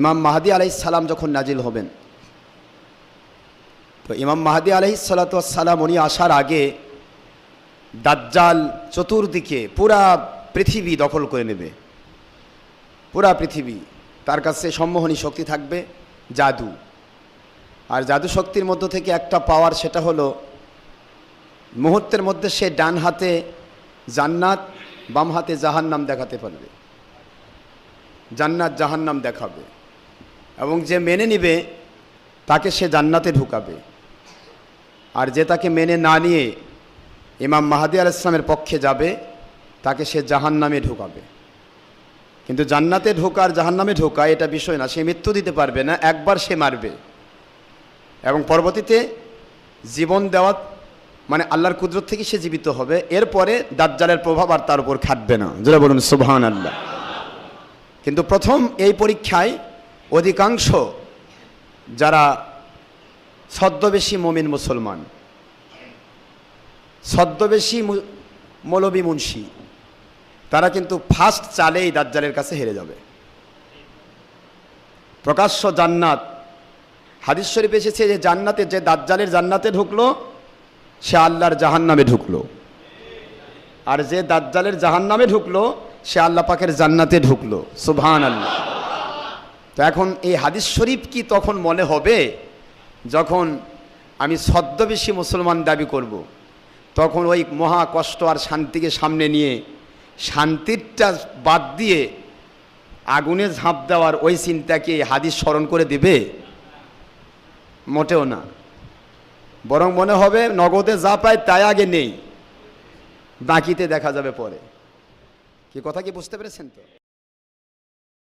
ইমাম মাহাদি আলাইসালাম যখন নাজিল হবেন, তো ইমাম মাহাদি আলাইসালাতাম উনি আসার আগে দাজ্জাল চতুর্দিকে পুরা পৃথিবী দখল করে নেবে। পুরা পৃথিবী, তার কাছে সম্মোহনী শক্তি থাকবে জাদু। আর জাদু শক্তির মধ্য থেকে একটা পাওয়ার সেটা হলো, মুহূর্তের মধ্যে সে ডান হাতে জান্নাত, বাম হাতে জাহান্নাম দেখাতে পারবে। জান্নাত জাহান্নাম দেখাবে। এবং যে মেনে নিবে, তাকে সে জান্নাতে ঢুকাবে। আর যে তাকে মেনে না নিয়ে ইমাম মাহাদি আল ইসলামের পক্ষে যাবে, তাকে সে জাহান্নামে ঢুকাবে। কিন্তু জান্নাতে ঢোকার, জাহান্নামে ঢোকা এটা বিষয় না। সে মৃত্যু দিতে পারবে না, একবার সে মারবে। এবং পরবর্তীতে জীবন দেওয়া মানে আল্লাহর কুদরত থেকে সে জীবিত হবে। এরপরে দাজ্জালের প্রভাব আর তার উপর খাটবে না। যেটা বলুন সুবহান আল্লাহ কিন্তু প্রথম এই পরীক্ষায় অধিকাংশ যারা ছদ্মবেশী মমিন মুসলমান, ছদ্মবেশী মৌলবী মুন্সি, তারা কিন্তু ফার্স্ট চালেই দাজ্জালের কাছে হেরে যাবে। প্রকাশ্য জান্নাত, হাদিস শরীফ এসেছে যে জান্নাতে যে দাজ্জালের জান্নাতে ঢুকলো, সে আল্লাহর জাহান্নামে ঢুকলো। আর যে দাজ্জালের জাহান্নামে ঢুকলো, সে আল্লাহ পাকের জান্নাতে ঢুকলো। সুবহান আল্লাহ তো এখন এই হাদিস শরীফ কি তখন মনে হবে? যখন আমি ছদ্মবেশী মুসলমান দাবি করব। তখন ওই মহা কষ্ট আর শান্তিকে সামনে নিয়ে শান্তিরটা বাদ দিয়ে আগুনে ঝাঁপ দেওয়ার ওই চিন্তাকে হাদিস স্মরণ করে দেবে? মোটেও না। বরং মনে হবে নগদে যা পায় তাই আগে নেই, বাকিতে দেখা যাবে পরে। কি কথা কি বুঝতে পেরেছেন তো?